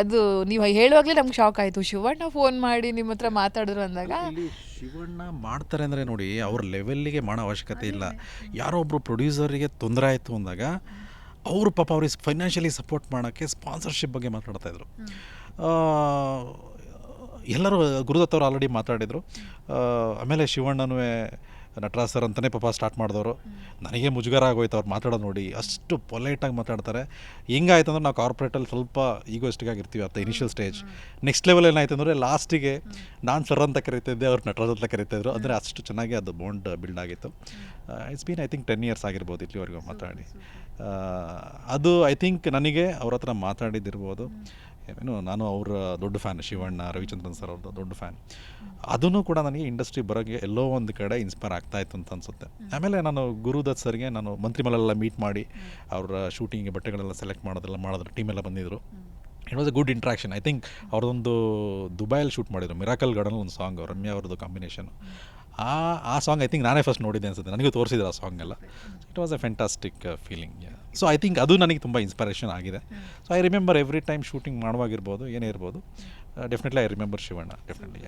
ಅದು ನೀವು ಹೇಳುವಾಗಲೇ ನಮ್ಗೆ ಶಾಕ್ ಆಯಿತು. ಶಿವಣ್ಣ ಫೋನ್ ಮಾಡಿ ನಿಮ್ಮ ಹತ್ರ ಮಾತಾಡಿದ್ರು ಅಂದಾಗ ಶಿವಣ್ಣ ಮಾಡ್ತಾರೆ ಅಂದರೆ ನೋಡಿ, ಅವ್ರ ಲೆವೆಲ್ಲಿಗೆ ಮಾಡೋ ಅವಶ್ಯಕತೆ ಇಲ್ಲ. ಯಾರೋ ಒಬ್ಬರು ಪ್ರೊಡ್ಯೂಸರಿಗೆ ತೊಂದರೆ ಆಯಿತು ಅಂದಾಗ ಅವರು ಪಾಪ ಅವ್ರಿಗೆ ಫೈನಾನ್ಷಿಯಲಿ ಸಪೋರ್ಟ್ ಮಾಡೋಕ್ಕೆ ಸ್ಪಾನ್ಸರ್ಶಿಪ್ ಬಗ್ಗೆ ಮಾತಾಡ್ತಾ ಇದ್ರು. ಎಲ್ಲರೂ ಗುರುದತ್ತವ್ರು ಆಲ್ರೆಡಿ ಮಾತಾಡಿದರು. ಆಮೇಲೆ ಶಿವಣ್ಣನೂ ನಟರಾಜ್ ಸರ್ ಅಂತಲೇ ಪಾಪ ಸ್ಟಾರ್ಟ್ ಮಾಡಿದವರು. ನನಗೆ ಮುಜುಗರ ಆಗೋಯ್ತು ಅವ್ರು ಮಾತಾಡೋದು ನೋಡಿ. ಅಷ್ಟು ಪೊಲೈಟಾಗಿ ಮಾತಾಡ್ತಾರೆ. ಹೆಂಗಾಯ್ತು ಅಂದ್ರೆ ನಾವು ಕಾರ್ಪೊರೇಟಲ್ಲಿ ಸ್ವಲ್ಪ ಈಗೋಸ್ಟಿಗೆ ಆಗಿರ್ತೀವಿ ಅಂತ ಇನಿಷಿಯಲ್ ಸ್ಟೇಜ್ ನೆಕ್ಸ್ಟ್ ಲೆವೆಲ್ ಏನಾಯ್ತು ಅಂದರೆ ಲಾಸ್ಟಿಗೆ ನಾನು ಸರ್ ಅಂತ ಕರೀತಿದ್ದೆ ಅವ್ರು ನಟರಾಜ್ ಅಂತ ಕರಿತಿದ್ರು. ಅಂದರೆ ಅಷ್ಟು ಚೆನ್ನಾಗಿ ಅದು ಬಾಂಡ್ ಬಿಲ್ಡ್ ಆಗಿತ್ತು. It's been I think ten years ಆಗಿರ್ಬೋದು ಇಲ್ಲಿವರೆಗೂ ಮಾತಾಡಿ. ಅದು ಐ ಥಿಂಕ್ ನನಗೆ ಅವ್ರ ಹತ್ರ ಮಾತಾಡಿದ್ದಿರ್ಬೋದು. ಏನು ನಾನು ಅವರ ದೊಡ್ಡ ಫ್ಯಾನ್ ಶಿವಣ್ಣ ರವಿಚಂದ್ರನ್ ಸರ್ ಅವ್ರದ್ದು ದೊಡ್ಡ ಫ್ಯಾನ್ ಅದನ್ನು ಕೂಡ ನನಗೆ ಇಂಡಸ್ಟ್ರಿ ಬರೋಕ್ಕೆ ಎಲ್ಲೋ ಒಂದು ಕಡೆ ಇನ್ಸ್ಪೈರ್ ಆಗ್ತಾ ಇತ್ತು ಅಂತ ಅನಿಸುತ್ತೆ. ಆಮೇಲೆ ನಾನು ಗುರುದತ್ ಸರ್ಗೆ ನಾನು ಮಂತ್ರಿಮಲೆಲ್ಲ ಮೀಟ್ ಮಾಡಿ ಅವರ ಶೂಟಿಂಗ್ಗೆ ಬಟ್ಟೆಗಳೆಲ್ಲ ಸೆಲೆಕ್ಟ್ ಮಾಡೋದೆಲ್ಲ ಮಾಡಿದ್ರು ಟೀಮೆಲ್ಲ ಬಂದಿದ್ದರು it was a good interaction I think ಅವ್ರದ್ದೊಂದು ದುಬೈಯಲ್ಲಿ ಶೂಟ್ ಮಾಡಿದ್ರು ಮಿರಾಕಲ್ ಗಾರ್ಡನ್ ಒಂದು ಸಾಂಗ್ ರಮ್ಯಾ ಅವ್ರದ್ದು ಕಾಂಬಿನೇಷನ್ ಆ ಆ ಸಾಂಗ್ ಐ ಥಿಂಕ್ ನಾನೇ ಫಸ್ಟ್ ನೋಡಿದ್ದೆ ಅನ್ಸುತ್ತೆ. ನನಗೂ ತೋರಿಸಿದ್ರು ಆ ಸಾಂಗ್ ಎಲ್ಲ. It was a fantastic feeling so I think ಅದು ನನಗೆ ತುಂಬ ಇನ್ಸ್ಪಿರೇಷನ್ ಆಗಿದೆ. So I remember every time shooting ಮಾಡುವಾಗಿರ್ಬೋದು, ಏನೇ ಇರ್ಬೋದು definitely I remember Shivanna definitely